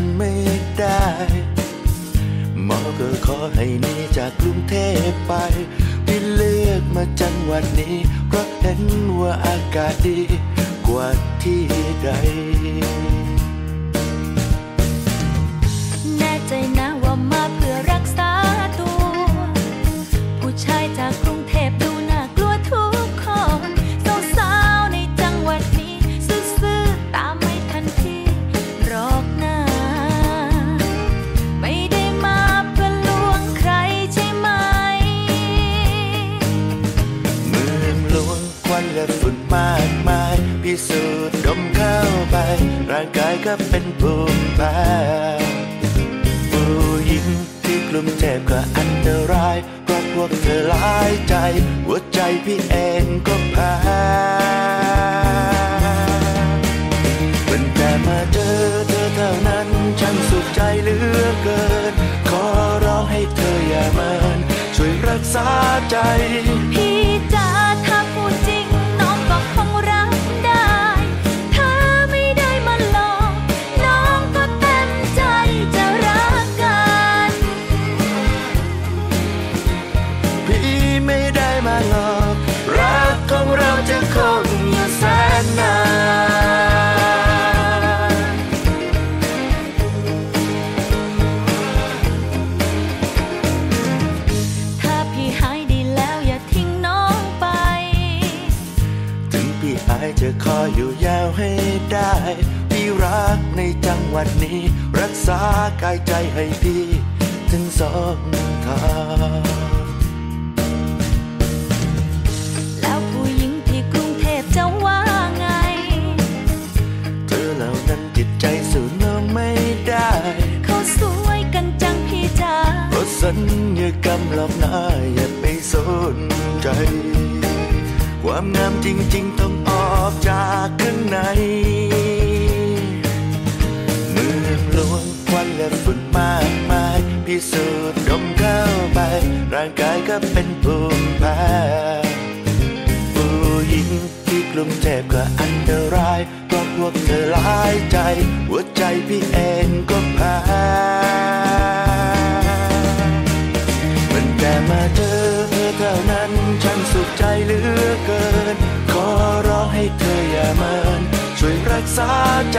นไม่ได้หมอก็ขอให้หนีจากกรุงเทพไปที่เลือกมาจังหวัดนี้ เพราะเห็นว่าอากาศดีกว่าที่ใด ลุ่มเทพก็อันตรายเพราะพวกเธอหลายใจ หัวใจพี่เองก็ นนานถ้าพี่หายดีแล้วอย่าทิ้งน้องไป ถึงพี่อายจะคอยอยู่ยาวให้ได้ พี่รักในจังหวัดนี้ รักษากายใจให้พี่ถึงสองทาง อกหน้าอย่าไปสนใจ ความงามจริง ๆ ต้องออกจากข้างในเมืองหลวงควันและฝุ่นมากมายพิสูจน์ดมเข้าไป ร่างกายก็เป็นภูมิแพ้ผู้หญิงที่กลุ่มเทพก็อันตรายเพราะพวกเธอหลายใจ หัวใจพี่เองก็แพ้ ษาใจ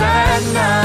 inside now.